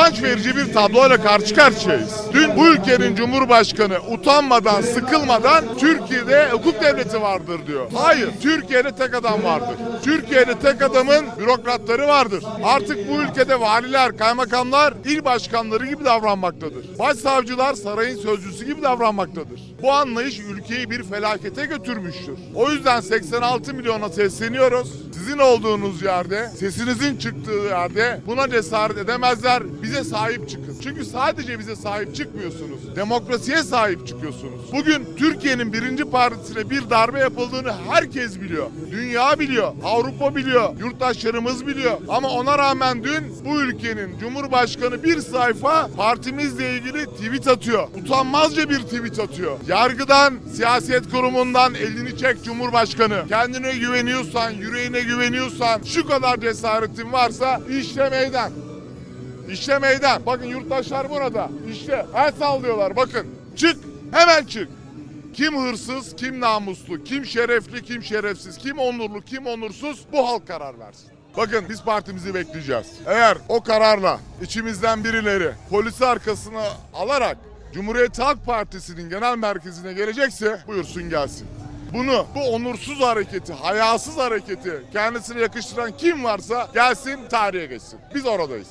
utanç verici bir tabloyla karşı karşıyayız. Dün bu ülkenin Cumhurbaşkanı utanmadan, sıkılmadan Türkiye'de hukuk devleti vardır diyor. Hayır, Türkiye'de tek adam vardır. Türkiye'de tek adamın bürokratları vardır. Artık bu ülkede valiler, kaymakamlar il başkanları gibi davranmaktadır. Başsavcılar sarayın sözcüsü gibi davranmaktadır. Bu anlayış ülkeyi bir felakete götürmüştür. O yüzden 86 milyona sesleniyoruz. Sizin olduğunuz yerde, sesinizin çıktığı yerde buna cesaret edemezler. Bize sahip çıkın. Çünkü sadece bize sahip çıkmıyorsunuz. Demokrasiye sahip çıkıyorsunuz. Bugün Türkiye'nin birinci partisine bir darbe yapıldığını herkes biliyor. Dünya biliyor, Avrupa biliyor, yurttaşlarımız biliyor. Ama ona rağmen dün bu ülkenin Cumhurbaşkanı bir sayfa partimizle ilgili tweet atıyor. Utanmazca bir tweet atıyor. Yargıdan, siyaset kurumundan elini çek Cumhurbaşkanı. Kendine güveniyorsan, yüreğine güveniyorsan, şu kadar cesaretin varsa işte meydan. İşte meydan. Bakın yurttaşlar burada. İşte el sallıyorlar bakın. Çık. Hemen çık. Kim hırsız, kim namuslu, kim şerefli, kim şerefsiz, kim onurlu, kim onursuz bu halk karar versin. Bakın biz partimizi bekleyeceğiz. Eğer o kararla içimizden birileri polisi arkasına alarak Cumhuriyet Halk Partisi'nin genel merkezine gelecekse buyursun gelsin. Bunu, bu onursuz hareketi, hayasız hareketi kendisine yakıştıran kim varsa gelsin tarihe geçsin. Biz oradayız.